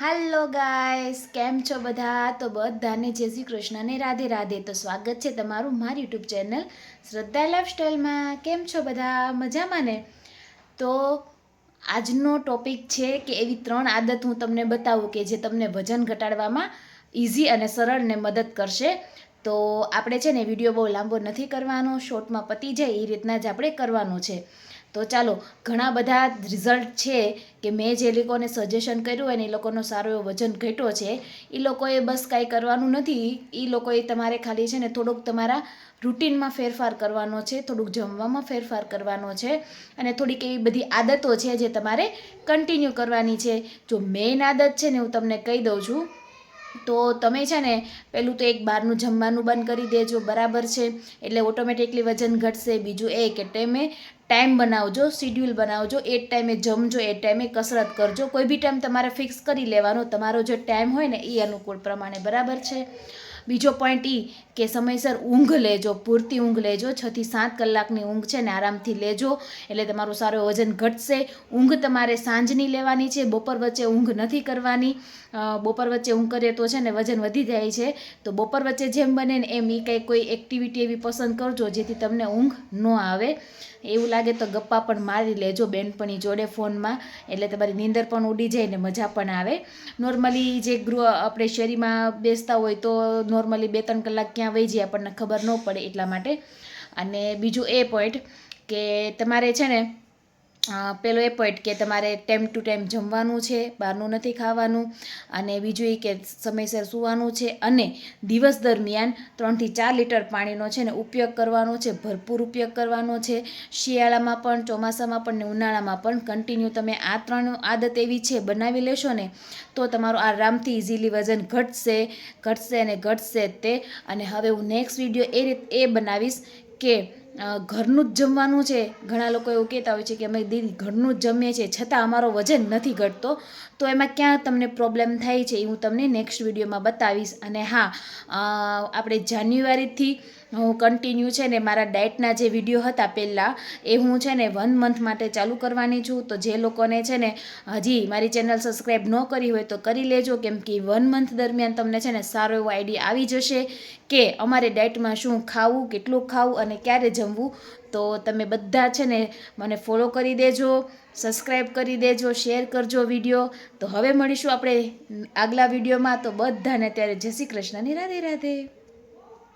હાલો guys કેમ છો બધા? તો બધાને જય શ્રી કૃષ્ણને રાધે રાધે. તો સ્વાગત છે તમારું મારી યુટ્યુબ ચેનલ શ્રદ્ધા લાઈફસ્ટાઈલમાં. કેમ છો બધા? મજામાં ને? તો આજનો ટોપિક છે કે એવી ત્રણ આદત હું તમને બતાવું કે જે તમને વજન ઘટાડવામાં ઇઝી અને સરળ ને મદદ કરશે. તો આપણે છે ને વીડિયો બહુ લાંબો નથી કરવાનો, શોર્ટમાં પતી જાય, એ રીતના જ આપણે કરવાનું છે. તો ચાલો, ઘણા બધા રિઝલ્ટ છે કે મેં જે લોકોને સજેશન કર્યું હોય ને એ લોકોનો સારો એવો વજન ઘટ્યો છે એ લોકોએ બસ કાંઈ કરવાનું નથી. એ લોકોએ તમારે ખાલી છે ને થોડુંક તમારા રૂટીનમાં ફેરફાર કરવાનો છે, થોડુંક જમવામાં ફેરફાર કરવાનો છે અને થોડીક એવી બધી આદતો છે જે તમારે કન્ટિન્યુ કરવાની છે. જો મેઇન આદત છે ને હું તમને કહી દઉં છું, તો તમે છે ને પહેલું તો એક બહારનું જમવાનું બંધ કરી દેજો, બરાબર છે? એટલે ઓટોમેટિકલી વજન ઘટશે. બીજું એ કે તમે ટાઈમ બનાવજો શિડ્યુલ બનાવજો, એ ટાઈમે જમજો, એ ટાઈમે કસરત કરજો. કોઈ બી ટાઈમ તમારે ફિક્સ કરી લેવાનો, તમારો જે ટાઈમ હોય ને, એ અનુકૂળ પ્રમાણે. બરાબર છે? બીજો પોઈન્ટ એ કે સમયસર ઊંઘ લેજો, પૂરતી ઊંઘ લેજો. છથી સાત કલાકની ઊંઘ છે ને, આરામથી લેજો. એટલે તમારું સારું વજન ઘટશે. ઊંઘ તમારે સાંજની લેવાની છે, બપોર વચ્ચે ઊંઘ નથી કરવાની. બપોર વચ્ચે ઊંઘ કરીએ તો છે ને, વજન વધી જાય છે. તો બપોર વચ્ચે જેમ બને ને, એમ એ કંઈ કોઈ એક્ટિવિટી એવી પસંદ કરજો, જેથી તમને ઊંઘ ન આવે. એવું લાગે તો ગપ્પા પણ મારી લેજો બેનપણી જોડે ફોનમાં. એટલે તમારી નીંદર પણ ઉડી જાય ને મજા પણ આવે. નોર્મલી જે ગૃહ આપણે શેરીમાં બેસતા હોય તો નોર્મલી બે ત્રણ કલાક ક્યાં વહી જાય આપણને ખબર ન પડે એટલા માટે. અને બીજું એ પોઈન્ટ કે તમારે છે ને પેલો એ પોઈન્ટ કે તમારે ટાઈમ ટુ ટાઈમ જમવાનું છે, બહારનું નથી ખાવાનું. અને બીજું એ કે સમયસર સૂવાનું છે અને દિવસ દરમિયાન ત્રણથી ચાર લીટર પાણીનો છે ને ઉપયોગ કરવાનો છે, ભરપૂર ઉપયોગ કરવાનો છે. શિયાળામાં પણ, ચોમાસામાં પણ ને ઉનાળામાં પણ કન્ટિન્યુ તમે આ ત્રણ આદત એવી છે બનાવી લેશો ને, તો તમારું આરામથી ઇઝીલી વજન ઘટશે ઘટશે અને ઘટશે તે. અને હવે હું નેક્સ્ટ વીડિયો એ રીત એ બનાવીશ કે ઘરનું જ જમવાનું છે. ઘણા લોકો એવું કહેતા હોય છે કે અમે દીદી ઘરનું જ જમીએ છીએ, છતાં અમારો વજન નથી ઘટતો. તો એમાં ક્યાં તમને પ્રોબ્લેમ થાય છે એ હું તમને નેક્સ્ટ વિડીયોમાં બતાવીશ. અને હા આપણે જાન્યુઆરીથી હું કન્ટિન્યુ છે ને મારા ડાયટના જે વીડિયો હતા પહેલાં, એ હું છે ને વન મંથ માટે ચાલુ કરવાની છું. તો જે લોકોને છે ને હજી મારી ચેનલ સબસ્ક્રાઈબ ન કરી હોય તો કરી લેજો. કેમ કે વન મંથ દરમિયાન તમને છે ને સારો એવો આઈડિયા આવી જશે. કે અમારે ડાયટમાં શું ખાવું, કેટલું ખાવું અને ક્યારે જમવું, તો તમે બધા છે ને મને ફોલો કરી દેજો સબસ્ક્રાઈબ કરી દેજો શેર કરજો વીડિયો તો હવે મળીશું આપણે આગલા વિડીયોમાં તો બધાને ત્યારે જય શ્રી કૃષ્ણની રાધે રાધે.